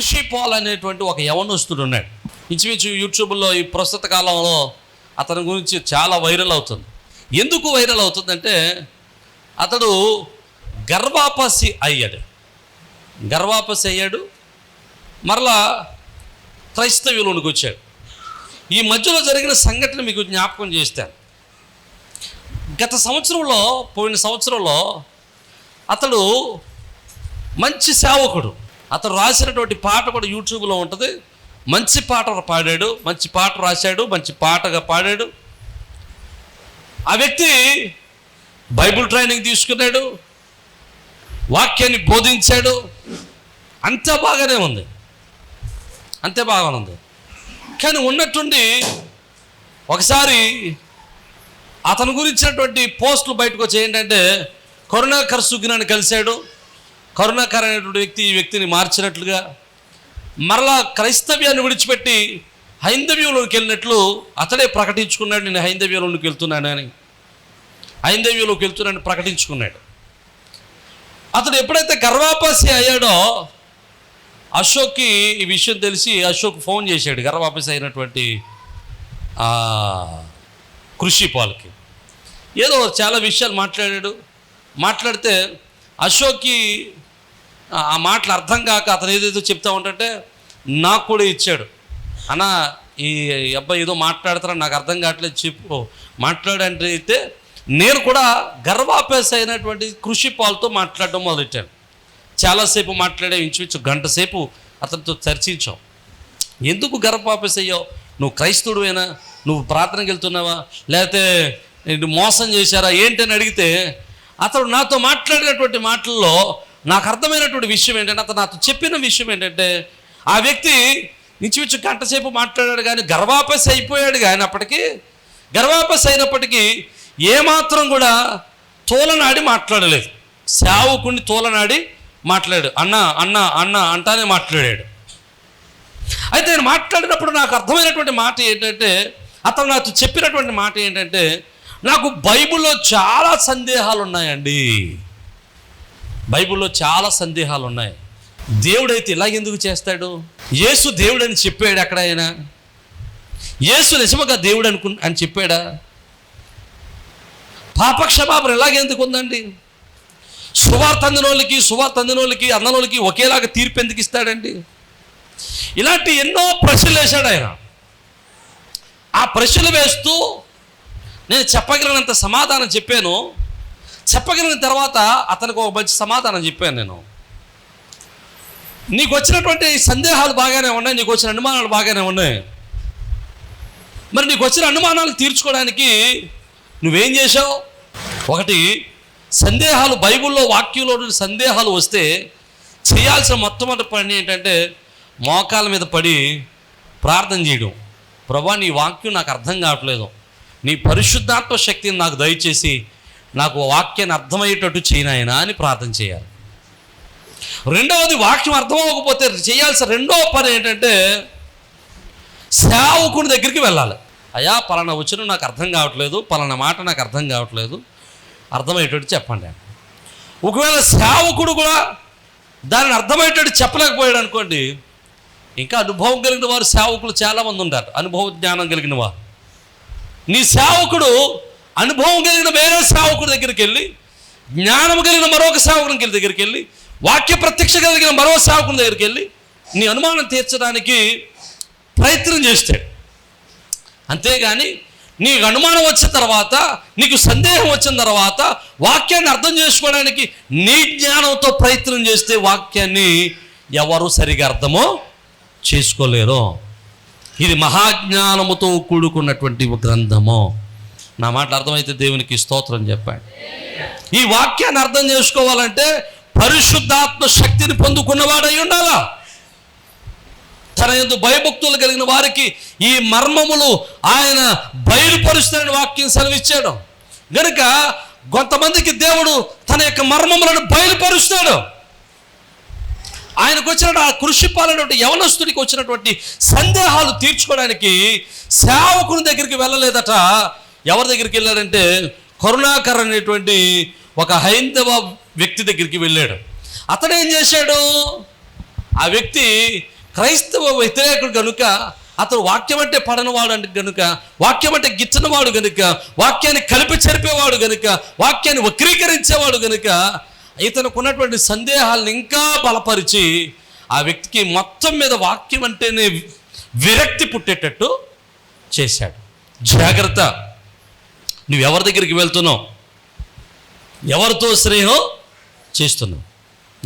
కృషి పాల్ అనేటువంటి ఒక యవనస్తుడు ఉన్నాడు. ఇంచుమించు యూట్యూబ్లో ఈ ప్రస్తుత కాలంలో అతని గురించి చాలా వైరల్ అవుతుంది. ఎందుకు వైరల్ అవుతుందంటే అతడు గర్వాపసి అయ్యాడు. గర్వాపసి అయ్యాడు. మరలా క్రైస్తవ్యులోనికి వచ్చాడు. ఈ మధ్యలో జరిగిన సంఘటన మీకు జ్ఞాపకం చేస్తాను. గత సంవత్సరంలో పోయిన సంవత్సరంలో అతడు మంచి సేవకుడు. అతను రాసినటువంటి పాట కూడా యూట్యూబ్లో ఉంటుంది. మంచి పాట పాడాడు మంచి పాట రాశాడు మంచి పాటగా పాడాడు. ఆ వ్యక్తి బైబుల్ ట్రైనింగ్ తీసుకున్నాడు వాక్యాన్ని బోధించాడు. అంతా బాగానే ఉంది. అంతే బాగానే ఉంది. కానీ ఉన్నట్టుండి ఒకసారి అతని గురించినటువంటి పోస్టులు బయటకు వచ్చి ఏంటంటే కరుణాకర్ సుగ్నాన్ని కలిశాడు. కరుణాకర్ అనేటువంటి వ్యక్తి ఈ వ్యక్తిని మార్చినట్లుగా మరలా క్రైస్తవ్యాన్ని విడిచిపెట్టి హైందవ్యంలోకి వెళ్ళినట్లు అతడే ప్రకటించుకున్నాడు నేను హైందవ్యంలోకి వెళ్తున్నానని హైందవ్యంలోకి వెళ్తున్నానని ప్రకటించుకున్నాడు. అతడు ఎప్పుడైతే గర్వాపాసి అయ్యాడో అశోక్కి ఈ విషయం తెలిసి అశోక్ ఫోన్ చేశాడు గర్వాపాసి అయినటువంటి కృషి పాల్కి. ఏదో చాలా విషయాలు మాట్లాడాడు. మాట్లాడితే అశోక్కి ఆ మాటలు అర్థం కాక అతను ఏదేదో చెప్తా ఉంటే నాకు కూడా ఇచ్చాడు. అన్న ఈ అబ్బాయి ఏదో మాట్లాడతారా నాకు అర్థం కావట్లేదు చెప్పు. మాట్లాడంటే అయితే నేను కూడా గర్వాపేస అయినటువంటి కృషి పాలతో మాట్లాడడం మొదలెట్టాను. చాలాసేపు మాట్లాడే ఇంచుమించు గంట సేపు అతనితో చర్చించాం ఎందుకు గర్భాపేస్ అయ్యావు? నువ్వు క్రైస్తవుడువేనా నువ్వు ప్రార్థనకి వెళ్తున్నావా? లేకపోతే మోసం చేశారా? ఏంటని అడిగితే అతడు నాతో మాట్లాడినటువంటి మాటల్లో నాకు అర్థమైనటువంటి విషయం ఏంటంటే అతను నాతో చెప్పిన విషయం ఏంటంటే ఆ వ్యక్తి ఇంచుమించు గంట సేపు మాట్లాడాడు కానీ గర్వాపస్ అయిపోయాడు కానీ అప్పటికీ గర్వాపస్ అయినప్పటికీ ఏమాత్రం కూడా తోలనాడి మాట్లాడలేదు. సేవకుని తోలనాడి మాట్లాడాడు. అన్న అన్న అన్న అంటానే మాట్లాడాడు. అయితే నేను మాట్లాడినప్పుడు నాకు అర్థమైనటువంటి మాట ఏంటంటే అతను నాకు చెప్పినటువంటి మాట ఏంటంటే నాకు బైబిల్లో చాలా సందేహాలు ఉన్నాయండి బైబిల్లో చాలా సందేహాలు ఉన్నాయి దేవుడైతే ఇలా ఎందుకు చేస్తాడు? యేసు దేవుడని చెప్పాడు ఎక్కడైనా? యేసు నిజముగా దేవుడు అనుకు అని చెప్పాడా? పాపక్షమాపణ ఎలాగెందుకు ఉందండి? సువార్త అందినోళ్ళకి సువార్త అందినోళ్ళకి అన్నోళ్ళకి ఒకేలాగా తీర్పు ఎందుకు ఇస్తాడండి? ఇలాంటి ఎన్నో ప్రశ్నలు వేశాడు ఆయన. ఆ ప్రశ్నలు వేస్తూ నేను చెప్పగలిగినంత సమాధానం చెప్పాను. చెప్పగలిగిన తర్వాత అతనికి ఒక మంచి సమాధానం చెప్పాను నేను. నీకు వచ్చినటువంటి సందేహాలు బాగానే ఉన్నాయి నీకు వచ్చిన అనుమానాలు బాగానే ఉన్నాయి. మరి నీకు వచ్చిన అనుమానాలు తీర్చుకోవడానికి నువ్వేం చేశావు? ఒకటి సందేహాలు బైబిల్లో వాక్యంలో సందేహాలు వస్తే చేయాల్సిన మొట్టమొదటి పని ఏంటంటే మోకాల మీద పడి ప్రార్థన చేయడం. ప్రభా నీ వాక్యం నాకు అర్థం కావట్లేదు. నీ పరిశుద్ధాత్మ శక్తిని నాకు దయచేసి నాకు వాక్యాన్ని అర్థమయ్యేటట్టు చేయనాయనా అని ప్రార్థన చేయాలి. రెండవది వాక్యం అర్థం అవ్వకపోతే చేయాల్సిన రెండవ పని ఏంటంటే సేవకుని దగ్గరికి వెళ్ళాలి. అయ్యా పలానా వచ్చిన నాకు అర్థం కావట్లేదు పలానా మాట నాకు అర్థం కావట్లేదు అర్థమయ్యేటట్టు చెప్పండి ఒకవేళ సేవకుడు కూడా దానిని అర్థమయ్యేటట్టు చెప్పలేకపోయాడు అనుకోండి ఇంకా అనుభవం కలిగిన వారు సేవకులు చాలామంది ఉంటారు. అనుభవ జ్ఞానం కలిగిన వారు. నీ సేవకుడు అనుభవం కలిగిన వేరే సావకుడి దగ్గరికి వెళ్ళి జ్ఞానం కలిగిన మరొక సావకుడి దగ్గరికి వెళ్ళి వాక్య ప్రత్యక్ష కలిగిన మరో సేవకుని దగ్గరికి వెళ్ళి నీ అనుమానం తీర్చడానికి ప్రయత్నం చేస్తాడు. అంతేగాని నీకు అనుమానం వచ్చిన తర్వాత నీకు సందేహం వచ్చిన తర్వాత వాక్యాన్ని అర్థం చేసుకోవడానికి నీ జ్ఞానంతో ప్రయత్నం చేస్తే వాక్యాన్ని ఎవరు సరిగా అర్థమో చేసుకోలేరు. ఇది మహాజ్ఞానముతో కూడుకున్నటువంటి ఒక గ్రంథము. నా మాట అర్థమైతే దేవునికి స్తోత్రం చెప్పండి. ఈ వాక్యాన్ని అర్థం చేసుకోవాలంటే పరిశుద్ధాత్మ శక్తిని పొందుకున్నవాడై ఉండాలా? తన ఎందు భయభక్తులు కలిగిన వారికి ఈ మర్మములు ఆయన బయలుపరుస్తున్న వాక్యం సెలవిచ్చాడు. గనుక కొంతమందికి దేవుడు తన యొక్క మర్మములను బయలుపరుస్తాడు. ఆయనకు వచ్చిన ఆ కృషి పాలనటువంటి యవనస్తుడికి వచ్చినటువంటి సందేహాలు తీర్చుకోవడానికి సేవకుని దగ్గరికి వెళ్ళలేదట. ఎవరి దగ్గరికి వెళ్ళాడంటే కరుణాకర్ అనేటువంటి ఒక హైందవ వ్యక్తి దగ్గరికి వెళ్ళాడు. అతడు ఏం చేశాడు? ఆ వ్యక్తి క్రైస్తవ వ్యతిరేకుడు కనుక అతను వాక్యం అంటే పడనవాడు అంటే గనుక వాక్యం అంటే గిచ్చనివాడు కనుక వాక్యాన్ని కలిపి చెరిపేవాడు కనుక వాక్యాన్ని వక్రీకరించేవాడు కనుక ఇతనుకున్నటువంటి సందేహాలను ఇంకా బలపరిచి ఆ వ్యక్తికి మొత్తం మీద వాక్యం అంటేనే విరక్తి పుట్టేటట్టు చేశాడు. జాగ్రత్త. నువ్వు ఎవరి దగ్గరికి వెళ్తున్నావు? ఎవరితో స్నేహం చేస్తున్నావు?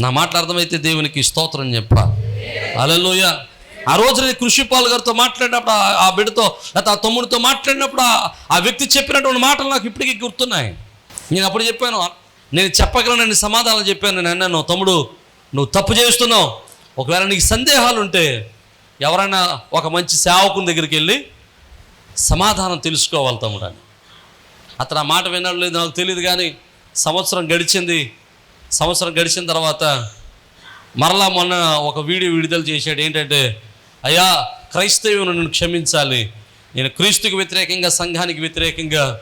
నా మాటలు అర్థమైతే దేవునికి స్తోత్రం చెప్పాలి అలలోయ ఆ రోజు నేను కృషిపాల్ గారితో మాట్లాడినప్పుడు ఆ- బిడ్డతో లేకపోతే ఆ తమ్ముడితో మాట్లాడినప్పుడు ఆ- వ్యక్తి చెప్పినటువంటి మాటలు నాకు ఇప్పటికీ గుర్తున్నాయి. నేను అప్పుడు చెప్పాను నేను చెప్పగలనని సమాధానం చెప్పాను. నేను అన్నాను తమ్ముడు నువ్వు తప్పు చేస్తున్నావు. ఒకవేళ నీకు సందేహాలు ఉంటే ఎవరైనా ఒక మంచి సేవకుని దగ్గరికి వెళ్ళి సమాధానం తెలుసుకోవాలి తమ్ముడు అని. అతను ఆ మాట విన్నాడు లేదు నాకు తెలియదు కానీ సంవత్సరం గడిచింది. సంవత్సరం గడిచిన తర్వాత మరలా మొన్న ఒక వీడియో విడుదల చేశాడు. ఏంటంటే అయ్యా క్రైస్తవుని నన్ను క్షమించాలి. నేను క్రీస్తుకు వ్యతిరేకంగా సంఘానికి వ్యతిరేకంగా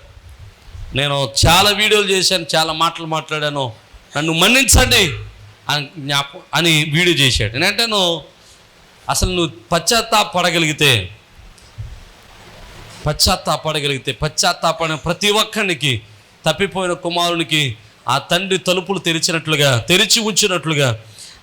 నేను చాలా వీడియోలు చేశాను చాలా మాటలు మాట్లాడాను. నన్ను మన్నించండి అని జ్ఞాప అని వీడియో చేశాడు. ఏంటంటే నువ్వు అసలు నువ్వు పశ్చాత్తాపడగలిగితే పశ్చాత్తాపడగలిగితే పశ్చాత్తాపడిన ప్రతి ఒక్కరికి తప్పిపోయిన కుమారునికి ఆ తండ్రి తలుపులు తెరిచినట్లుగా తెరిచి ఉంచినట్లుగా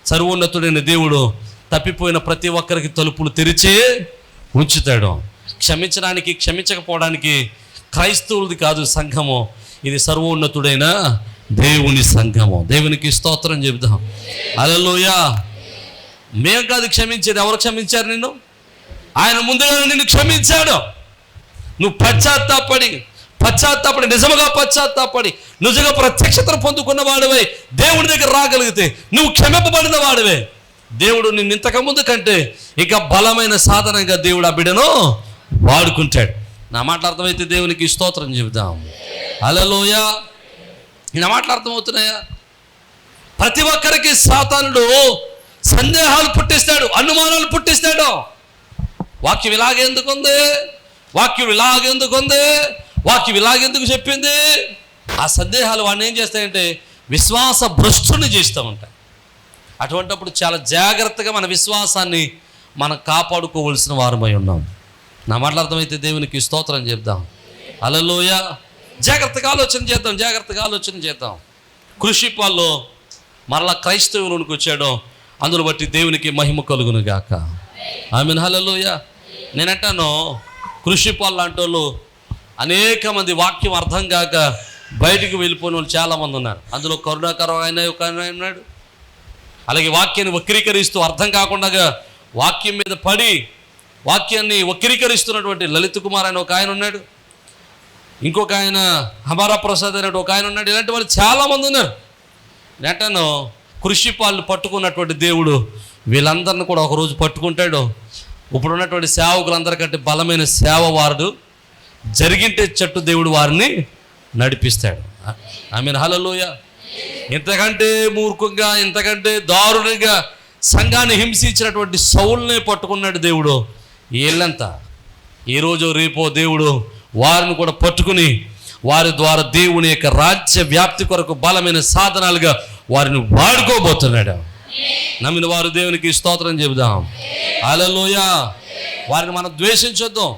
సర్వోన్నతుడైన దేవుడు తప్పిపోయిన ప్రతి ఒక్కరికి తలుపులు తెరిచే ఉంచుతాడు. క్షమించడానికి క్షమించకపోవడానికి క్రైస్తవులది కాదు సంఘము. ఇది సర్వోన్నతుడైన దేవుని సంఘము. దేవునికి స్తోత్రం చెబుదాం. అలలోయా మేము కాదు క్షమించేది. ఎవరు క్షమించారు నిన్ను? ఆయన ముందుగా నిన్ను క్షమించాడు. నువ్వు పశ్చాత్తాపడి పశ్చాత్తాపడి నిజముగా పశ్చాత్తాపడి నిజంగా ప్రత్యక్షతను పొందుకున్న వాడివే దేవుడి దగ్గర రాగలిగితే నువ్వు క్షమింపబడిన వాడివే. దేవుడు నిన్ను ఇంతకుముందు కంటే ఇక బలమైన సాధనంగా దేవుడు ఆ బిడ్డను వాడుకుంటాడు. నా మాటలు అర్థమైతే దేవునికి స్తోత్రం చెబుదాం. అలలోయ నా మాటలు అర్థమవుతున్నాయా? ప్రతి ఒక్కరికి సాతానుడు సందేహాలు పుట్టిస్తాడు అనుమానాలు పుట్టిస్తాడు. వాక్యం ఇలాగెందుకు ఉంది వాక్యం ఇలాగెందుకు ఉంది వాక్యం ఇలాగెందుకు చెప్పింది? ఆ సందేహాలు వాడిని ఏం చేస్తాయంటే విశ్వాస భ్రష్టుని చేస్తూ ఉంటాయి అటువంటప్పుడు చాలా జాగ్రత్తగా మన విశ్వాసాన్ని మనం కాపాడుకోవలసిన వారమై ఉన్నాం. నా మాటలు అర్థమైతే దేవునికి స్తోత్రం చెప్దాం. అలలోయ జాగ్రత్తగా ఆలోచన చేద్దాం జాగ్రత్తగా ఆలోచన చేద్దాం. కృషి పాల్లో మరలా క్రైస్తవులోనికి వచ్చాడో. అందును బట్టి దేవునికి మహిమ కలుగును గాక. ఆమె హలలోయ నేనంటాను కృషి పాలు లాంటి వాళ్ళు అనేక మంది వాక్యం అర్థం కాక బయటికి వెళ్ళిపోయిన వాళ్ళు చాలామంది ఉన్నారు. అందులో కరుణాకరం ఆయన ఒక ఆయన ఉన్నాడు. అలాగే వాక్యాన్ని వక్రీకరిస్తూ అర్థం కాకుండా వాక్యం మీద పడి వాక్యాన్ని వక్రీకరిస్తున్నటువంటి లలిత్ కుమార్ అని ఒక ఆయన ఉన్నాడు. ఇంకొక ఆయన హమారా ప్రసాద్ అనే ఒక ఆయన ఉన్నాడు. ఇలాంటి వాళ్ళు చాలామంది ఉన్నారు. నెటను కృషి పాలు పట్టుకున్నటువంటి దేవుడు వీళ్ళందరిని కూడా ఒకరోజు పట్టుకుంటాడు. ఇప్పుడు ఉన్నటువంటి సేవకులందరికంటే బలమైన సేవ వారుడు జరిగింటే చెట్టు దేవుడు వారిని నడిపిస్తాడు. ఐ మీన్ హలలోయ ఇంతకంటే మూర్ఖంగా ఇంతకంటే దారుణంగా సంఘాన్ని హింసించినటువంటి సౌల్నే పట్టుకున్నాడు దేవుడు. వీళ్ళంతా ఈరోజు రేపో దేవుడు వారిని కూడా పట్టుకుని వారి ద్వారా దేవుని యొక్క రాజ్య వ్యాప్తి కొరకు బలమైన సాధనాలుగా వారిని వాడుకోబోతున్నాడు. నమ్మిన వారు దేవునికి స్తోత్రం చెబుదాం. అలలోయ వారిని మనం ద్వేషించొద్దాం.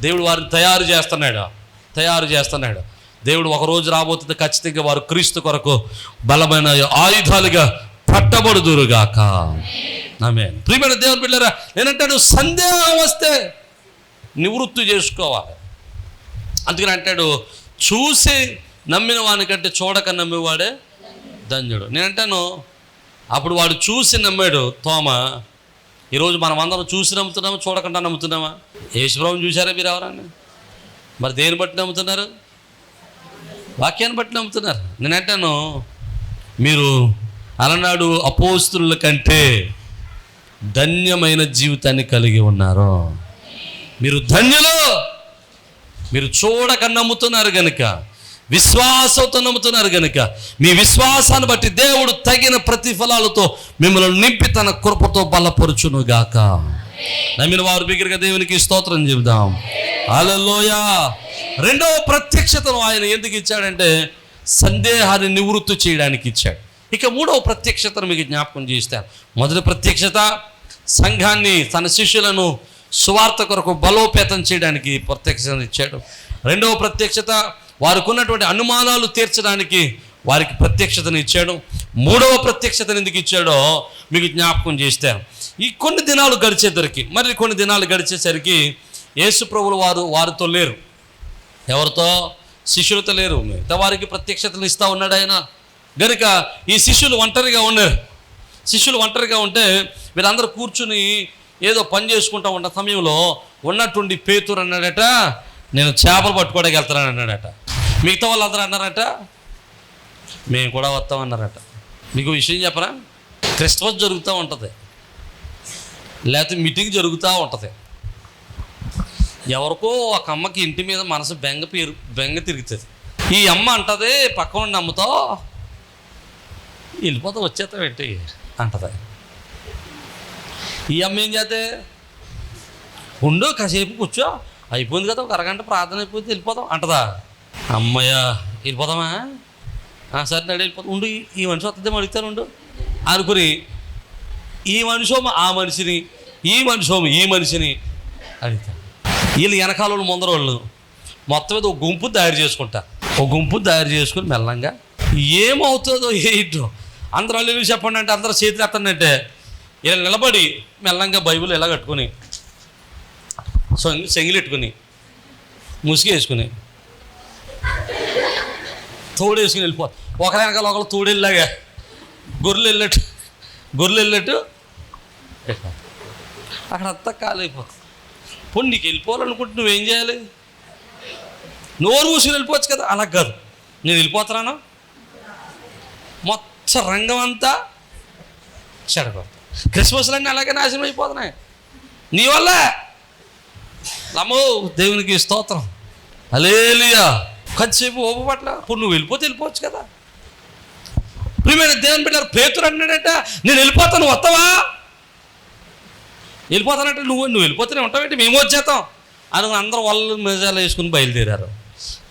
దేవుడు వారిని తయారు చేస్తున్నాడు. తయారు చేస్తున్నాడు. దేవుడు ఒక రోజు రాబోతుంది. ఖచ్చితంగా వారు క్రీస్తు కొరకు బలమైన ఆయుధాలుగా పట్టబడుదురుగాక. ఆమె ప్రియమైన దేవుని బిడ్డరా నేనంటాడు సందేహం వస్తే నివృత్తి చేసుకోవాలి. అందుకని అంటాడు చూసి నమ్మిన వానికంటే చూడక నమ్మేవాడే ధన్యుడు. నేనంటాను అప్పుడు వాడు చూసి నమ్మాడు తోమ ఈరోజు మనం అందరం చూసి నమ్ముతున్నామా చూడకుండా నమ్ముతున్నామా? యేసుప్రభుని చూసారా మీరు ఎవరన్నా? మరి దేని బట్టి నమ్ముతున్నారు? వాక్యాన్ని బట్టి నమ్ముతున్నారు. నేను అంటాను మీరు అలనాడు అపోస్తుల కంటే ధన్యమైన జీవితాన్ని కలిగి ఉన్నారు. మీరు ధన్యులు! మీరు చూడక నమ్ముతున్నారు కనుక విశ్వాసంతో నమ్ముతున్నారు గనుక మీ విశ్వాసాన్ని బట్టి దేవుడు తగిన ప్రతిఫలాలతో మిమ్మల్ని నింపి తన కృపతో బలపరుచును గాక నమ్మిన వారు బిగ్గరగా దేవునికి స్తోత్రం చెబుదాం. అలలోయ రెండవ ప్రత్యక్షతను ఆయన ఎందుకు ఇచ్చాడంటే సందేహాన్ని నివృత్తి చేయడానికి ఇచ్చాడు. ఇక మూడవ ప్రత్యక్షతను మీకు జ్ఞాపకం చేస్తాను. మొదటి ప్రత్యక్షత సంఘాన్ని తన శిష్యులను సువార్త కొరకు బలోపేతం చేయడానికి ప్రత్యక్షత ఇచ్చాడు. రెండవ ప్రత్యక్షత వారికి ఉన్నటువంటి అనుమానాలు తీర్చడానికి వారికి ప్రత్యక్షతను ఇచ్చాడు. మూడవ ప్రత్యక్షతను ఎందుకు ఇచ్చాడో మీకు జ్ఞాపకం చేస్తే ఈ కొన్ని దినాలు గడిచేసరికి మరి కొన్ని దినాలు గడిచేసరికి యేసు ప్రభులు వారు వారితో లేరు. ఎవరితో? శిష్యులతో లేరు. మిగతా వారికి ప్రత్యక్షతలు ఇస్తా ఉన్నాడు ఆయన. గనుక ఈ శిష్యులు ఒంటరిగా ఉన్నారు. శిష్యులు ఒంటరిగా ఉంటే వీళ్ళందరూ కూర్చుని ఏదో పని చేసుకుంటా ఉన్న సమయంలో ఉన్నట్టుండి పేతురు అన్నాడట నేను చేపలు పట్టుకోవడానికి వెళ్తానని అన్నాడట. మిగతా వాళ్ళందరూ అన్నారట మేము కూడా వస్తామన్నారట మీకు విషయం చెప్పరా క్రిస్మస్ జరుగుతూ ఉంటుంది. లేకపోతే మీటింగ్ జరుగుతూ ఉంటుంది. ఎవరికో ఒక అమ్మకి ఇంటి మీద మనసు బెంగ పేరు బెంగ తిరుగుతుంది. ఈ అమ్మ అంటది పక్కన నమ్ముతో? వెళ్ళిపోతా వచ్చేస్తాం ఏంటి? అంటది. ఈ అమ్మ ఏం చేస్తే ఉండు కాసేపు కూర్చో. అయిపోయింది కదా ఒక అరగంట ప్రార్థన అయిపోతే వెళ్ళిపోతాం. అంటదా? అమ్మయ్యా వెళ్ళిపోదామా? "ఆ, సరే నడి వెళ్ళిపోతాం ఉండు ఈ- మనిషి వస్తుందేమో అడుగుతాను ఉండు. అనుకుని ఈ మనిషోమ ఆ మనిషిని ఈ మనిషోమ ఈ మనిషిని అడుగుతారు వీళ్ళు వెనకాల వాళ్ళు ముందర వాళ్ళు. మొత్తం మీద ఒక గుంపు తయారు చేసుకుంటా. ఒక గుంపు తయారు చేసుకుని మెల్లంగా ఏమవుతుందో ఏంటో. అందరూ అల్లు చెప్పండి అంటే అందరూ చేతులు ఎత్తండి ఇలా నిలబడి మెల్లంగా బైబిల్ ఇలా కట్టుకొని సంగిలెట్టుకుని ముసుగు వేసుకుని తోడేసుకుని వెళ్ళిపో. ఒకరి వెనకాల ఒకరు తోడెళ్ళాగా. గొర్రెలు వెళ్ళట్టు గొర్రెలు వెళ్ళట్టు అక్కడ అంతా ఖాళీ పోనీ నీకు వెళ్ళిపోవాలనుకుంటే నువ్వేం చేయాలి? నోరు మూసుకుని వెళ్ళిపోవచ్చు కదా? అలా కాదు. నేను వెళ్ళిపోతున్నాను? మొత్తం రంగం అంతా చెడగొడతా క్రిస్మస్లన్నీ అలాగే నాశనం అయిపోతున్నాయి. నీ వల్ల. నమ్మో దేవునికి స్తోత్రం. అలేలియా కొంచెంసేపు ఓపు పట్ల. ఇప్పుడు నువ్వు వెళ్ళిపోతే వెళ్ళిపోవచ్చు కదా. ప్రియమైన దేవుని బిడ్డారు పేతురు అన్నాడట నేను వెళ్ళిపోతాను వస్తావా? వెళ్ళిపోతానంటే నువ్వు నువ్వు వెళ్ళిపోతూనే ఉంటావేంటి మేము వచ్చేస్తాం. అని అందరూ వాళ్ళు మెజాలు వేసుకుని బయలుదేరారు.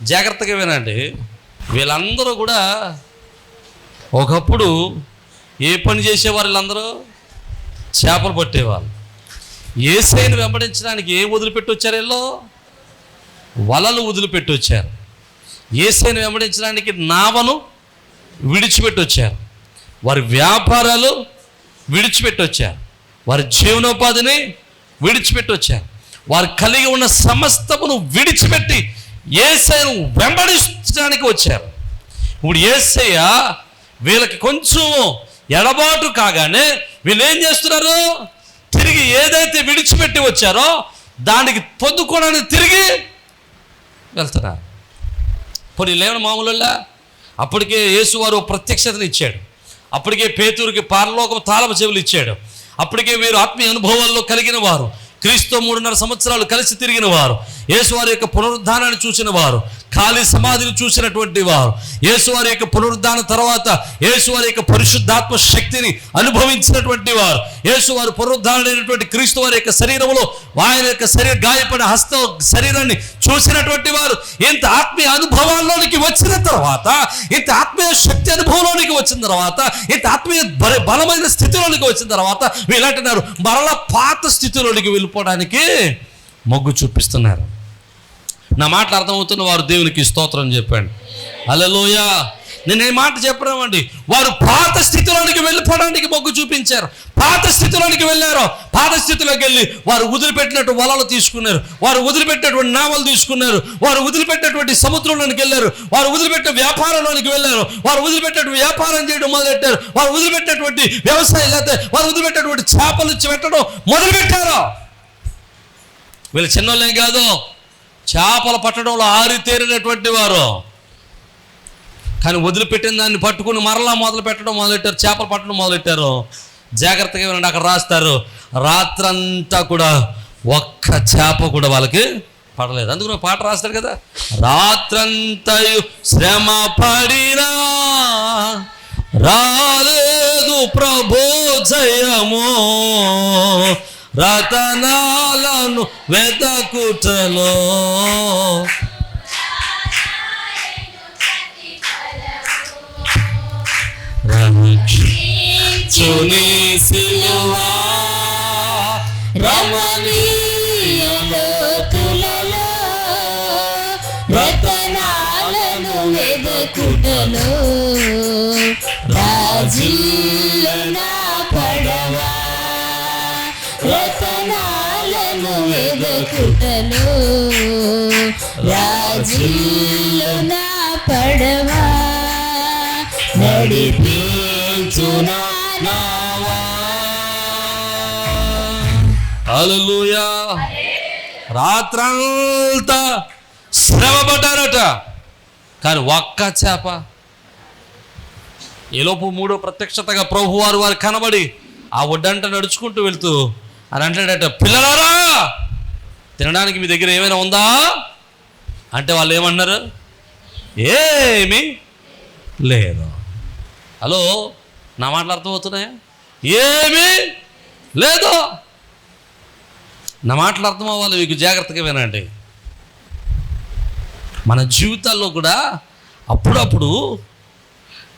జాగ్రత్తగా వినండి. వీళ్ళందరూ కూడా ఒకప్పుడు ఏ పని చేసేవారు వీళ్ళందరూ? చేపలు పట్టేవాళ్ళు. ఏసైని వెంబడించడానికి ఏ వదిలిపెట్టి వచ్చారు వీళ్ళు? వలలు వదిలిపెట్టి వచ్చారు. ఏసైను వెంబడించడానికి నావను విడిచిపెట్టి వచ్చారు వారి వ్యాపారాలు విడిచిపెట్టి వచ్చారు వారి జీవనోపాధిని విడిచిపెట్టి వచ్చారు వారు కలిగి ఉన్న సమస్తమును విడిచిపెట్టి ఏసైను వెంబడించడానికి వచ్చారు. ఇప్పుడు ఏసయ్య వీళ్ళకి కొంచెం ఎడబాటు కాగానే వీళ్ళు ఏం చేస్తున్నారు? తిరిగి ఏదైతే విడిచిపెట్టి వచ్చారో దానికి పొందుకోవడానికి తిరిగి వెళ్తున్నారు. పోనీ లేవని మామూలులా? అప్పటికే యేసువారు ప్రత్యక్షతను ఇచ్చాడు. అప్పటికే పేతూరికి పారలోకం తాళపు చెవులు ఇచ్చాడు. అప్పటికే వీరు ఆత్మీయ అనుభవాల్లో కలిగిన వారు క్రీస్తు మూడున్నర సంవత్సరాలు కలిసి తిరిగిన వారు యేసువారి యొక్క పునరుద్ధానాన్ని చూసిన వారు ఖాళీ సమాధిని చూసినటువంటి వారు. యేసువారి యొక్క పునరుద్ధాన తర్వాత యేసువారి యొక్క పరిశుద్ధాత్మ శక్తిని అనుభవించినటువంటి వారు. యేసువారు పునరుద్ధానమైనటువంటి క్రీస్తు వారి యొక్క శరీరంలో ఆయన యొక్క శరీర గాయపడిన హస్త శరీరాన్ని చూసినటువంటి వారు. ఇంత ఆత్మీయ అనుభవాల్లోనికి వచ్చిన తర్వాత ఇంత ఆత్మీయ శక్తి అనుభవంలోనికి వచ్చిన తర్వాత ఇంత ఆత్మీయ బలమైన స్థితిలోనికి వచ్చిన తర్వాత వీళ్ళంటున్నారు మరలా పాత స్థితిలోనికి వెళ్ళిపోవడానికి మొగ్గు చూపిస్తున్నారు. నా మాటలు అర్థమవుతున్న వారు దేవునికి స్తోత్రం చెప్పండి. అలలోయ నేను ఏ మాట చెప్పరామండి వారు పాత స్థితిలోనికి వెళ్ళిపోవడానికి మొగ్గు చూపించారు. పాత స్థితిలోనికి వెళ్ళారు. పాత స్థితిలోకి వెళ్ళి వారు వదిలిపెట్టినట్టు వలలు తీసుకున్నారు. వారు వదిలిపెట్టినటువంటి నావలు తీసుకున్నారు. వారు వదిలిపెట్టినటువంటి సముద్రంలోనికి వెళ్ళారు. వారు వదిలిపెట్టిన వ్యాపారంలోనికి వెళ్ళారు. వారు వదిలిపెట్టినటువంటి వ్యాపారం చేయడం మొదలెట్టారు. వారు వదిలిపెట్టినటువంటి వ్యవసాయం లేకపోతే వారు వదిలిపెట్టినటువంటి చేపలు పెట్టడం మొదలుపెట్టారు. వీళ్ళు చిన్నోళ్ళేం కాదు. చేపలు పట్టడంలో ఆరితేరినటువంటి వారు. కానీ వదిలిపెట్టిన దాన్ని పట్టుకుని మరలా మొదలు పెట్టడం మొదలెట్టారు? చేపలు పట్టడం మొదలెట్టారు? జాగ్రత్తగా వినండి అక్కడ రాస్తారు. రాత్రంతా కూడా ఒక్క చేప కూడా వాళ్ళకి పడలేదు. అందుకు నువ్వు పాట రాస్తాడు కదా? రాత్రంతయు శ్రమ పడినా రాలేదు ప్రభో జయమో. రతనాలను వెతకుటలో రమణీయ లోతులలో రతనాలను వెదకుటలో. రాజీలనా రతనాలను రాజీలు నా పడవా నడిపించునా రాత్రంతా శ్రమపడ్డారట. కానీ ఒక్క చేప. ఈలోపు మూడో ప్రత్యక్షతగా ప్రభు వారు వారు కనబడి ఆ ఒడ్డంట నడుచుకుంటూ వెళ్తూ అని అంటాడట పిల్లలారా తినడానికి మీ దగ్గర ఏమైనా ఉందా? అంటే వాళ్ళు ఏమన్నారు? ఏమి లేదు. హలో నా మాటలు అర్థమవుతున్నాయా? ఏమి లేదు. నా మాటలు అర్థం అవ్వాలి మీకు జాగ్రత్తగా వినండి. మన జీవితాల్లో కూడా అప్పుడప్పుడు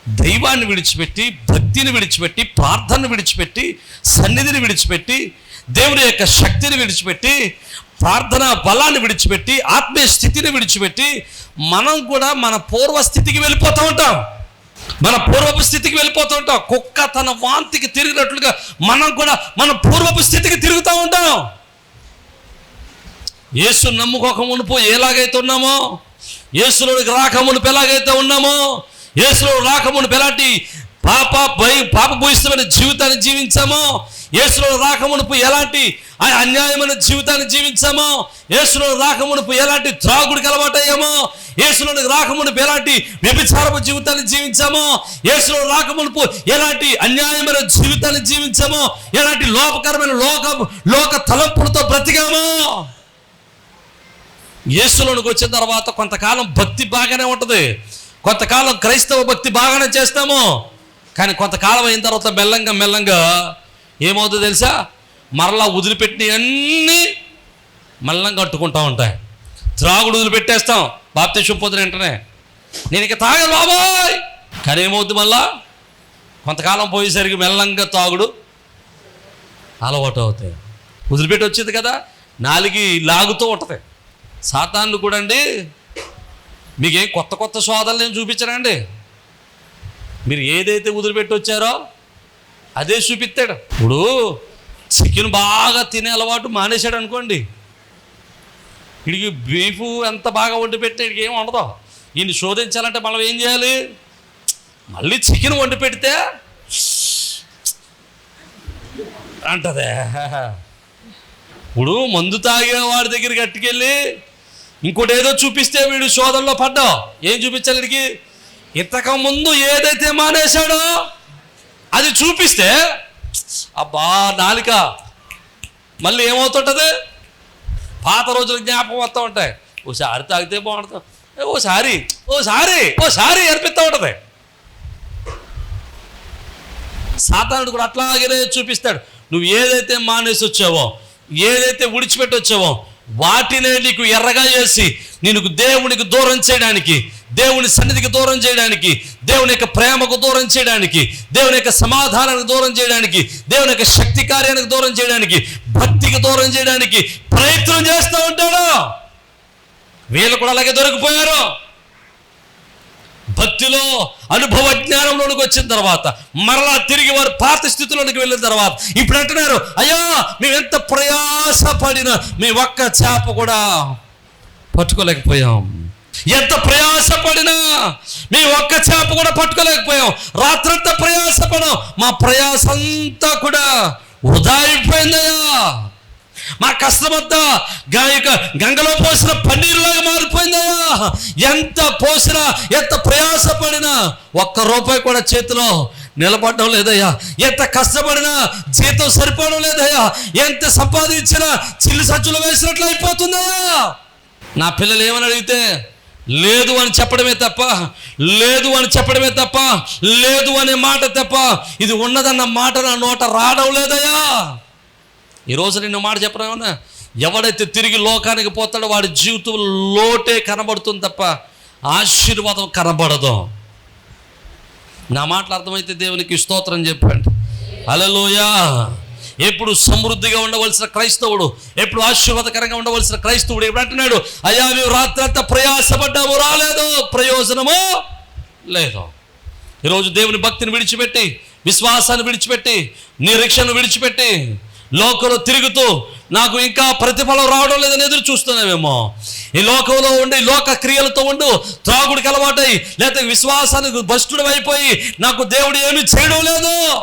దైవాన్ని విడిచిపెట్టి భక్తిని విడిచిపెట్టి ప్రార్థనను విడిచిపెట్టి సన్నిధిని విడిచిపెట్టి దేవుని యొక్క శక్తిని విడిచిపెట్టి ప్రార్థన బలాన్ని విడిచిపెట్టి ఆత్మీయ స్థితిని విడిచిపెట్టి మనం కూడా మన పూర్వ స్థితికి వెళ్ళిపోతూ ఉంటాం. మన పూర్వపు స్థితికి వెళ్ళిపోతూ ఉంటాం. కుక్క తన వాంతికి తిరిగినట్లుగా మనం కూడా మన పూర్వపు స్థితికి తిరుగుతూ ఉంటాం. యేసు నమ్ముకోక మునుపు ఎలాగైతే ఉన్నామో యేసులోనికి రాక మునుపు ఎలాగైతే ఉన్నామో యేసులో రాక మునుపు ఎలాంటి పాప భయ పాప భూయిష్టమైన జీవితాన్ని జీవించామో యేసులో రాకమునుపు ఎలాంటి ఆ అన్యాయమైన జీవితాన్ని జీవించామో? యేసులో రాకమునుపు ఎలాంటి త్రాగుడికి అలవాటయ్యామో? యేసులోని రాకమునుపు ఎలాంటి వ్యభిచారపు జీవితాన్ని జీవించామో? యేసులో రాకమునుపు ఎలాంటి అన్యాయమైన జీవితాన్ని జీవించామో? ఎలాంటి లోపకరమైన లోక లోక తలంపులతో బ్రతికామో? యేసులోనికి వచ్చిన తర్వాత కొంతకాలం భక్తి బాగానే ఉంటుంది. కొంతకాలం క్రైస్తవ భక్తి బాగానే చేస్తాము? కానీ కొంతకాలం అయిన తర్వాత మెల్లంగా మెల్లంగా ఏమవుతుందో తెలుసా? మరలా వదిలిపెట్టిన అన్నీ కట్టుకుంటా కట్టుకుంటూ ఉంటాయి. త్రాగుడు వదిలిపెట్టేస్తాం. బాప్తి పొద్దున వెంటనే. నేను ఇక తాగను బాబాయ్! కానీ ఏమవుద్ది మళ్ళా? కొంతకాలం పోయేసరికి మెల్లంగా తాగుడు అలవాటు అవుతాయి. వదిలిపెట్టి వచ్చింది కదా నాలుగి లాగుతూ ఉంటుంది. సాతాన్లు కూడా అండి మీకేం కొత్త కొత్త సోదరులు నేను చూపించరండి మీరు ఏదైతే వదిలిపెట్టి వచ్చారో అదే చూపిస్తాడు ఇప్పుడు చికెన్ బాగా తినే అలవాటు మానేశాడు అనుకోండి. వీడికి బీఫ్ ఎంత బాగా వండి పెట్టి వీడికి ఏం ఉండదు ఈయన్ని శోధించాలంటే మనం ఏం చేయాలి? మళ్ళీ చికెన్ వండి పెడితే అంటదే. ఇప్పుడు మందు తాగే వాడి దగ్గరికి అట్టుకెళ్ళి ఇంకోటి ఏదో చూపిస్తే వీడు శోధనలో పడ్డావు. ఏం చూపించాలి వీడికి ఇంతకు ముందు ఏదైతే మానేశాడో అది చూపిస్తే అబ్బా నాలిక. మళ్ళీ ఏమవుతుంటుంది? పాత రోజుల జ్ఞాపకం వస్తూ ఉంటాయి. ఓసారి తాగితే బాగుంటుంది ఓసారి ఓసారి ఓసారి అనిపిస్తూ ఉంటుంది. సాతానుడు కూడా అట్లాగే చూపిస్తాడు. నువ్వు ఏదైతే మానేసి వచ్చావో ఏదైతే విడిచిపెట్టి వచ్చావో వాటినే నీకు ఎర్రగా చేసి నీకు దేవునికి దూరం చేయడానికి దేవుని సన్నిధికి దూరం చేయడానికి దేవుని యొక్క ప్రేమకు దూరం చేయడానికి దేవుని యొక్క సమాధానానికి దూరం చేయడానికి దేవుని యొక్క శక్తి కార్యానికి దూరం చేయడానికి భక్తికి దూరం చేయడానికి ప్రయత్నం చేస్తూ ఉంటాడు. వీళ్ళు కూడా అలాగే దొరికిపోయారు. భక్తిలో అనుభవ జ్ఞానంలోనికి వచ్చిన తర్వాత మరలా తిరిగి వారు పాత స్థితిలోనికి వెళ్ళిన తర్వాత ఇప్పుడు అంటున్నారు అయ్యా మేము ఎంత ప్రయాసపడినా మీ ఒక్క చేప కూడా పట్టుకోలేకపోయాం. ఎంత ప్రయాసపడినా మీ ఒక్క చేప కూడా పట్టుకోలేకపోయాం. రాత్రంతా ప్రయాసపడాం. మా ప్రయాసంతా కూడా వృధా అయిపోయిందయ్యా. మా కష్టమంతా గాయక గంగలో పోసిన పన్నీరులాగా మారిపోయిందయ్యా. ఎంత పోసినా ఎంత ప్రయాసపడినా ఒక్క రూపాయి కూడా చేతిలో నిలబడడం లేదయ్యా. ఎంత కష్టపడినా జీతం సరిపోవడం లేదయ్యా. ఎంత సంపాదించినా చిల్లి సంచులు వేసినట్లు అయిపోతుందయ్యా. నా పిల్లలు ఏమని అడిగితే లేదు అని చెప్పడమే తప్ప లేదు అని చెప్పడమే తప్ప లేదు అనే మాట తప్ప ఇది ఉన్నదన్న మాట నా నోట రావడం లేదయ్యా. ఈరోజు నిన్ను మాట చెప్పరా ఎవడైతే తిరిగి లోకానికి పోతాడో వాడి జీవితం లోటే కనబడుతుంది తప్ప ఆశీర్వాదం కనబడదు. నా మాటలు అర్థమైతే దేవునికి స్తోత్రం చెప్పండి. అలలోయా ఎప్పుడు సమృద్ధిగా ఉండవలసిన క్రైస్తవుడు ఎప్పుడు ఆశీర్వాదకరంగా ఉండవలసిన క్రైస్తవుడు ఎప్పుడు అంటున్నాడు అయ్యా మేము రాత్రి అంతా ప్రయాసపడ్డాము రాలేదు? ప్రయోజనము లేదు? ఈరోజు దేవుని భక్తిని విడిచిపెట్టి విశ్వాసాన్ని విడిచిపెట్టి నిరీక్షను విడిచిపెట్టి లోకంలో తిరుగుతూ నాకు ఇంకా ప్రతిఫలం రావడం లేదని ఎదురు చూస్తున్నావేమో. ఈ లోకంలో ఉండి లోక క్రియలతో ఉండు త్రాగుడికి అలవాటై లేకపోతే విశ్వాసానికి భ్రష్టుడు అయిపోయి నాకు దేవుడు ఏమీ చేయడం లేదు.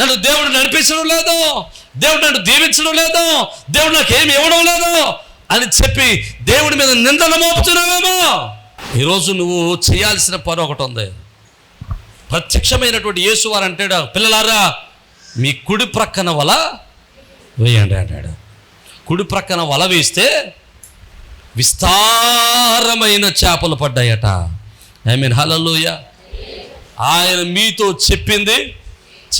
నన్ను దేవుడు నడిపించడం లేదు. దేవుడు నన్ను దీవించడం లేదు. దేవుడు నాకు ఏమి ఇవ్వడం లేదు అని చెప్పి దేవుడి మీద నిందన మోపుతున్నావేమో. ఈరోజు నువ్వు చేయాల్సిన పని ఒకటి ఉంది. ప్రత్యక్షమైనటువంటి యేసు వారు అంటాడు పిల్లలారా మీ కుడి ప్రక్కన వల వేయండి అంటాడు. కుడి ప్రక్కన వల వేస్తే విస్తారమైన చేపలు పడ్డాయట. ఐ మీన్ హలలోయ ఆయన మీతో చెప్పింది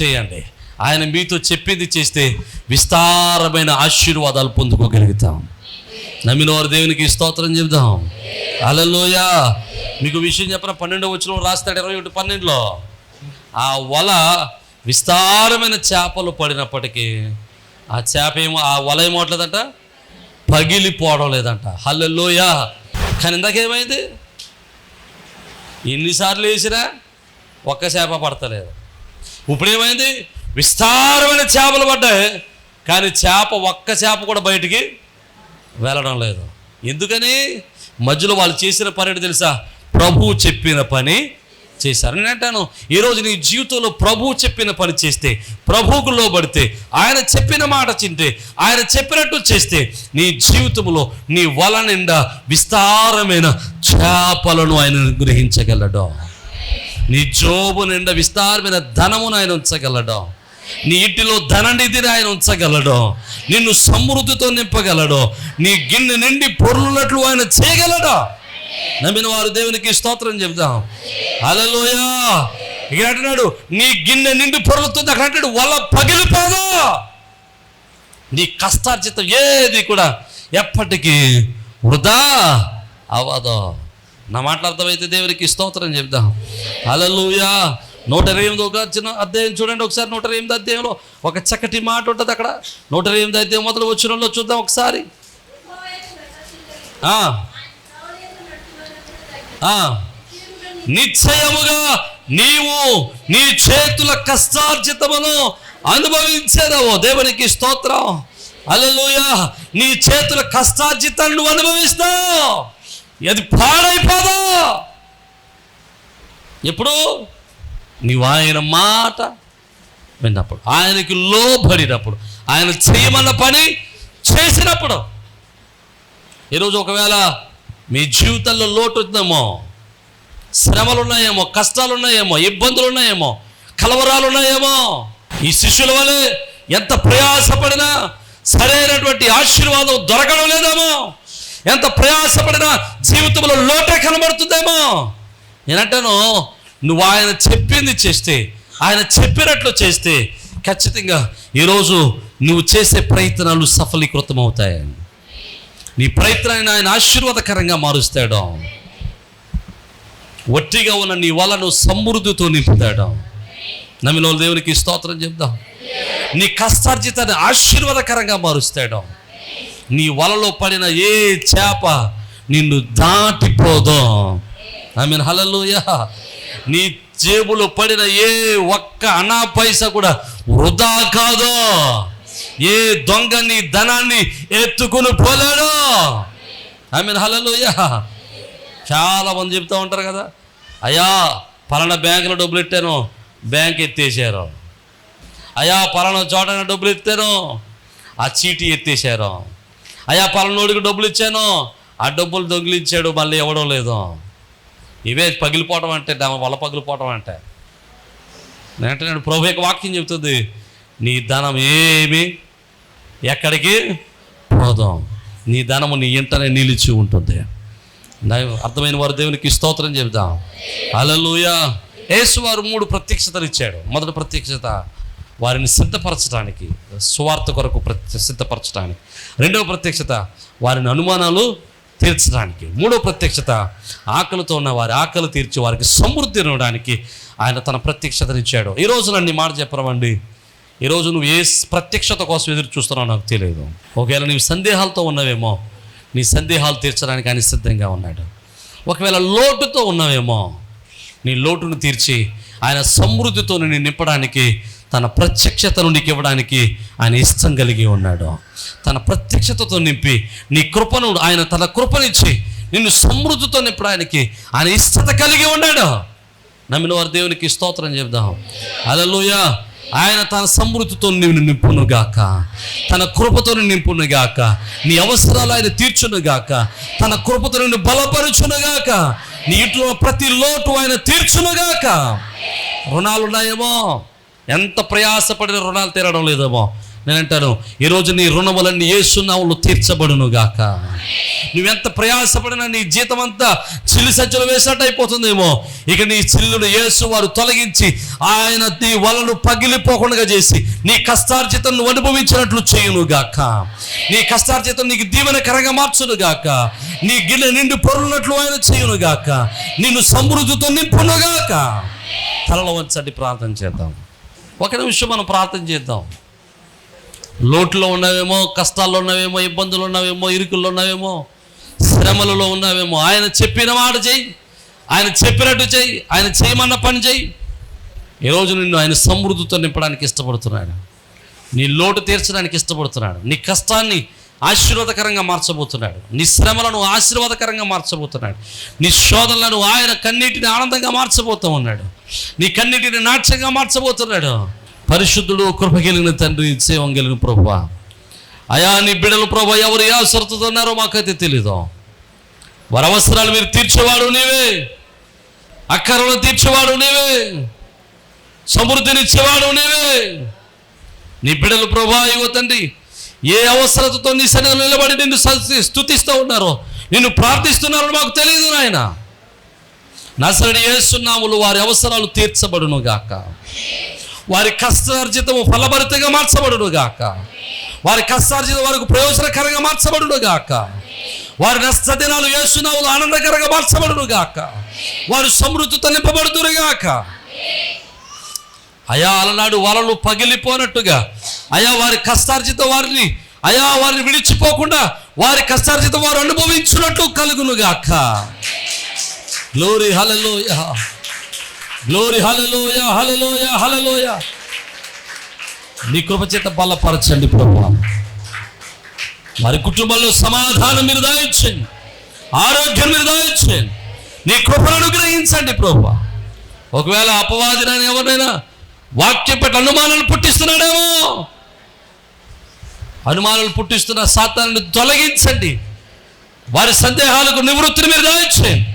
చేయండి. ఆయన మీతో చెప్పింది చేస్తే విస్తారమైన ఆశీర్వాదాలు పొందుకోగలుగుతాం. నమ్మిన వారు దేవునికి స్తోత్రం చెబుదాం. అలలోయ మీకు విషయం చెప్పిన పన్నెండు వచ్చిన రాస్తాడు ఇరవై ఒకటి పన్నెండులో. ఆ వల విస్తారమైన చేపలు పడినప్పటికీ ఆ చేప ఏమో ఆ వల ఏమవట్లేదంట పగిలిపోవడం లేదంట. హల్లెల్లోయా కానీ ఇందాకేమైంది ఎన్నిసార్లు వేసినా ఒక్క చేప పడతలేదు. ఇప్పుడు ఏమైంది? విస్తారమైన చేపలు పడ్డాయి కానీ చేప ఒక్క చేప కూడా బయటికి వెళ్ళడం లేదు. ఎందుకని? మధ్యలో వాళ్ళు చేసిన పని తెలుసా? ప్రభువు చెప్పిన పని చేశారు. నేను అంటాను ఈరోజు నీ జీవితంలో ప్రభు చెప్పిన పని చేస్తే ప్రభువుకు లోబడితే ఆయన చెప్పిన మాట చింటే ఆయన చెప్పినట్టు చేస్తే నీ జీవితంలో నీ వల నిండా విస్తారమైన చేపలను ఆయన గ్రహించగలడం నీ జోబు నిండా విస్తారమైన ధనమును ఆయన ఉంచగలడం. నీ ఇంటిలో ధననిధిని ఆయన ఉంచగలడు. నిన్ను సమృద్ధితో నింపగలడు. నీ గిన్నె నిండి పొర్లున్నట్లు ఆయన చేయగలడా? నమ్మిన వారు దేవునికి స్తోత్రం చెప్దాం అలలోయ ఇక అంటున్నాడు నీ గిన్నె నిండి పొర్లుతుంది. అక్కడ అంటాడు వల్ల పగిలిపోదు. నీ కష్టార్జితం ఏది కూడా ఎప్పటికీ వృధా అవ్వదు. నా మాటలు అర్థమైతే దేవునికి స్తోత్రం చెప్దాం అలలుయా నూట ఇరవై ఎనిమిది ఒక చిన్న అధ్యాయం చూడండి ఒకసారి నూట ఇరవై ఎనిమిది అధ్యాయంలో ఒక చక్కటి మాట ఉంటుంది అక్కడ. నూట ఇరవై ఎనిమిది అధ్యాయం మొదలు వచ్చినంలో చూద్దాం ఒకసారి. ఆ. నిశ్చయముగా నీవు నీ చేతుల కష్టార్జితమును అనుభవించేదవు. దేవునికి స్తోత్రం. అలలుయ నీ చేతుల కష్టార్జితాన్ని నువ్వు అనుభవిస్తావు. అది పాడైపోదా? ఎప్పుడు? నీవు ఆయన మాట విన్నప్పుడు ఆయనకి లోబడినప్పుడు ఆయన చేయమన్న పని చేసినప్పుడు. ఈరోజు ఒకవేళ మీ జీవితంలో లోటు ఉందేమో శ్రమలు ఉన్నాయేమో కష్టాలు ఉన్నాయేమో ఇబ్బందులు ఉన్నాయేమో కలవరాలు ఉన్నాయేమో ఈ శిష్యుల వలె ఎంత ప్రయాసపడినా సరైనటువంటి ఆశీర్వాదం దొరకడం లేదేమో? ఎంత ప్రయాసపడినా జీవితంలో లోటే కనబడుతుందేమో? నేనంటాను నువ్వు ఆయన చెప్పింది చేస్తే ఆయన చెప్పినట్లు చేస్తే ఖచ్చితంగా ఈరోజు నువ్వు చేసే ప్రయత్నాలు సఫలీకృతం అవుతాయి నీ ప్రయత్నాన్ని ఆయన ఆశీర్వాదకరంగా మారుస్తాడు. ఒట్టిగా ఉన్న నీ వలను సమృద్ధితో నింపుతాడు. నమ్మిన దేవునికి స్తోత్రం చెప్దాం. నీ కష్టార్జితాన్ని ఆశీర్వాదకరంగా మారుస్తాడు. నీ వలలో పడిన ఏ చేప నిన్ను దాటిపోదు. ఐ మీన్ హలలుయ నీ జేబులో పడిన ఏ ఒక్క అనా పైసా కూడా వృధా కాదో. ఏ దొంగ నీ ధనాన్ని ఎత్తుకుని పోలేడు? ఐ మీన్ హలలుయ చాలా మంది చెప్తూ ఉంటారు కదా అయ్యా పలానా బ్యాంకులో డబ్బులు ఎట్టాను బ్యాంక్ ఎత్తేసారు అయ్యా పలానా చోట డబ్బులు ఎత్తాను ఆ చీటీ ఎత్తేసారు అయ్యా పలానోడికి డబ్బులు ఇచ్చాను ఆ డబ్బులు దొంగిలించాడు మళ్ళీ ఇవ్వడం లేదు. ఇవే పగిలిపోవడం అంటే దాని వల్ల పగిలిపోవడం అంటే. నేను ప్రభు యొక్క వాక్యం చెబుతుంది నీ ధనం ఏమి ఎక్కడికి? పోదాం. నీ ధనము నీ ఇంటనే నిలిచి ఉంటుంది. అర్థమైన వారు దేవునికి స్తోత్రం చెబుదాం. అలలుయా యేసు వారు మూడు ప్రత్యక్షతలు ఇచ్చాడు. మొదటి ప్రత్యక్షత వారిని సిద్ధపరచడానికి స్వార్థ కొరకు ప్రత్య సిద్ధపరచడానికి రెండవ ప్రత్యక్షత వారిని అనుమానాలు తీర్చడానికి మూడో ప్రత్యక్షత ఆకలితో ఉన్న వారి ఆకలి తీర్చి వారికి సమృద్ధి ఇవ్వడానికి ఆయన తన ప్రత్యక్షతనిచ్చాడు. ఈరోజు ఈ రోజు నన్ను మాట చెప్పరమండి ఈరోజు నువ్వు ఏ ప్రత్యక్షత కోసం ఎదురు చూస్తున్నావు నాకు తెలియదు. ఒకవేళ నీవు సందేహాలతో ఉన్నవేమో నీ సందేహాలు తీర్చడానికి ఆయన సిద్ధంగా ఉన్నాడు. ఒకవేళ లోటుతో ఉన్నావేమో నీ లోటును తీర్చి ఆయన సమృద్ధితో నిన్ను నింపడానికి తన ప్రత్యక్షతను నీకు ఇవ్వడానికి ఆయన ఇష్టం కలిగి ఉన్నాడు. తన ప్రత్యక్షతతో నింపి నీ కృపను ఆయన తన కృపనిచ్చి నిన్ను సమృద్ధితో నింపడానికి ఆయన ఇష్టత కలిగి ఉన్నాడు. నమ్మిన వారి దేవునికి స్తోత్రం చెప్దాం అలలుయ ఆయన తన సమృద్ధితో నిన్ను నింపునుగాక. తన కృపతో నింపునుగాక. నీ అవసరాలు ఆయన తీర్చునుగాక. తన కృపతో నిన్ను బలపరుచును గాక నీ ఇంట్లో ప్రతి లోటు ఆయన తీర్చునుగాక. గాక ఎంత ప్రయాసపడిన రుణాలు తీరడం లేదేమో? నేను అంటాను ఈరోజు నీ రుణములన్నీ ఏసునావులు తీర్చబడును గాక నువ్వెంత ప్రయాసపడినా నీ జీతం అంతా చిల్లి సజ్జలు వేసినట్టు అయిపోతుందేమో. ఇక నీ చిల్లును యేసు వారు తొలగించి ఆయన నీ వలను పగిలిపోకుండా చేసి నీ కష్టార్జితం నువ్వు అనుభవించినట్లు చేయును గాక నీ కష్టార్జితం నీకు దీవెనకరంగా మార్చును గాక నీ గిన్నె నిండి పొరున్నట్లు ఆయన చేయును గాక నిన్ను సమృద్ధితో నింపును గాక తలలో వంచండి ప్రార్థన చేద్దాం. ఒక నిమిషం మనం ప్రార్థన చేద్దాం. లోటులో ఉన్నావేమో కష్టాల్లో ఉన్నావేమో ఇబ్బందులు ఉన్నావేమో ఇరుకుల్లో ఉన్నావేమో శ్రమలలో ఉన్నావేమో. ఆయన చెప్పిన మాట చేయి ఆయన చెప్పినట్టు చేయి ఆయన చేయమన్న పని చేయి ఈరోజు నిన్ను ఆయన సమృద్ధితో నింపడానికి ఇష్టపడుతున్నాడు. నీ లోటు తీర్చడానికి ఇష్టపడుతున్నాడు. నీ కష్టాన్ని ఆశీర్వాదకరంగా మార్చబోతున్నాడు. నీ శ్రమలను ఆశీర్వాదకరంగా మార్చబోతున్నాడు. నీ శోధనలను ఆయన కన్నీటిని ఆనందంగా మార్చబోతూ ఉన్నాడు. నీ కన్నీటిని నాట్యంగా మార్చబోతున్నాడు. పరిశుద్ధుడు కృప కలిగిన తండ్రి సేవం కలిగిన ప్రభు. అయా నీ బిడ్డలు ప్రభు ఎవరు ఏ అవసరతున్నారో మాకైతే తెలీదు. వారి అవసరాలు మీరు తీర్చేవాడు నీవే. అక్కరలు తీర్చేవాడు నీవే. సమృద్ధినిచ్చేవాడు నీవే. నీ బిడ్డలు ప్రభా ఇగో తండ్రి ఏ అవసరతతో నీ సన్నిధిలో నిలబడి నిన్ను స్థుతిస్తూ ఉన్నారో నిన్ను ప్రార్థిస్తున్నారో మాకు తెలియదు నాయన. నసరడి ఏసున్నాములు వారి అవసరాలు తీర్చబడును గాక వారి కష్టార్జితము ఫలభరితంగా మార్చబడును గాక వారి కష్టార్జితం వారికి ప్రయోజనకరంగా మార్చబడును గాక వారి నష్ట దినాలు ఆనందకరంగా మార్చబడును గాక వారు సమృద్ధితో నింపబడుతురు గాక అయా అలనాడు వలలు పగిలిపోనట్టుగా అయా వారి కష్టార్జిత వారిని అయా వారిని విడిచిపోకుండా వారి కష్టార్జిత వారు అనుభవించినట్టు కలుగునుగాక. గ్లోరీ హలలోయ గ్లోరీ హలలోయ హలలోయ హలలోయ నీ కృప చేత బలపరచండి ప్రభు. వారి కుటుంబంలో సమాధానం మీరు దాయించండి. ఆరోగ్యం మీరు దాయించండి. నీ కృపను అనుగ్రహించండి ప్రభు. ఒకవేళ అపవాదినని ఎవరైనా వాక్యం పట్ల అనుమానాలు పుట్టిస్తున్నాడేమో? అనుమానాలు పుట్టిస్తున్న సాతాన్ని తొలగించండి. వారి సందేహాలకు నివృత్తిని మీరు దాయించండి.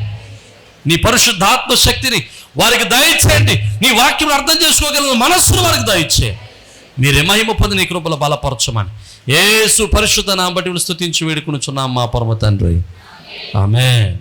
నీ పరిశుద్ధాత్మ శక్తిని వారికి దయచేయండి. నీ వాక్యం అర్థం చేసుకోగలిగిన మనస్సును వారికి దయచేయండి మీరే మహిమ పొంది నీ కృపల బలపరచమని. ఏసు పరిశుద్ధ నా బట్టి స్తుతించి వేడుకుని చున్నాం మా పరమ తండ్రి. ఆమె